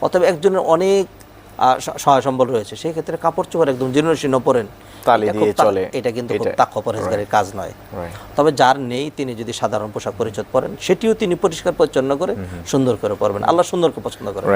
অথবা একজনের অনেক আহ, সহায় সম্বল রয়েছে। সেই ক্ষেত্রে কাপড় চোপড় একদম জীর্ণশীর্ণ পরেন। এটা দিয়ে চলে। এটা কিন্তু খুব এটা- পরেশগারের কাজ নয়। তবে যার নেই তিনি যদি সাধারণ পোশাক পরিচ্ছদ পরেন সেটিও তিনি পরিষ্কার পরিচ্ছন্ন করে সুন্দর করে পরবেন। আল্লাহ সুন্দরকে পছন্দ করেন।